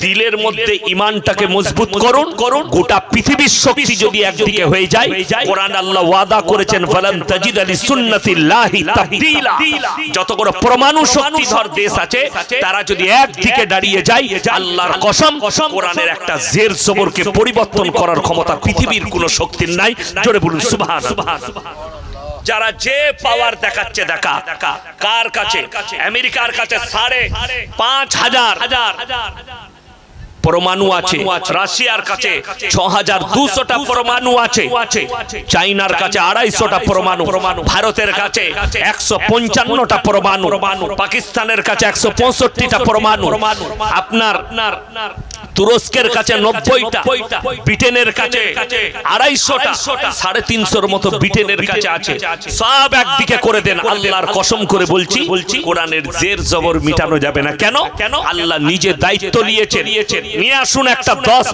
দিলের মধ্যে ইমানটাকে মজবুত করুন করুন গোটা পৃথিবীর শক্তি যদি একদিকে হয়ে যায় কোরআন আল্লাহ ওয়াদা করেছেন ফালান তাজিদ আলি সুন্নাতিল্লাহি তাবদীলা। যত করে পরমাণু শক্তিধর দেশ আছে তারা যদি একদিকে দাঁড়িয়ে যায় আল্লাহর কসম কোরআনের একটা জের জবরকে পরিবর্তন করার ক্ষমতা পৃথিবীর কোনো শক্তির নাই জোরে বলুন সুবহানাল্লাহ। যারা যে পাওয়ার দেখাচ্ছে দেখা। কার কাছে? আমেরিকার কাছে সাড়ে পাঁচ হাজার। হাজার। পরমাণু আছে। রাশিয়ার কাছে ছ হাজার দুশোটা পরমাণু আছে। চাইনার কাছে আড়াইশোটা পরমাণু। ভারতের কাছে একশো পঞ্চান্নটা পরমাণু। পাকিস্তানের কাছে একশো পঁয়ষট্টিটা পরমাণু। আপনার তুরস্কের কাছে নব্বইটা ব্রিটেনের কাছে আড়াইশোটা সাড়ে তিনশোর মতো ব্রিটেনের কাছে আছে। সব একদিকে করে দেন আল্লাহর কসম করে বলছি বলছি। কোরআনের জের জবর মিটানো যাবে না। কেন? কেন? আল্লাহ নিজে দায়িত্ব নিয়েছেন। নিয়ে আসুন একটা দশ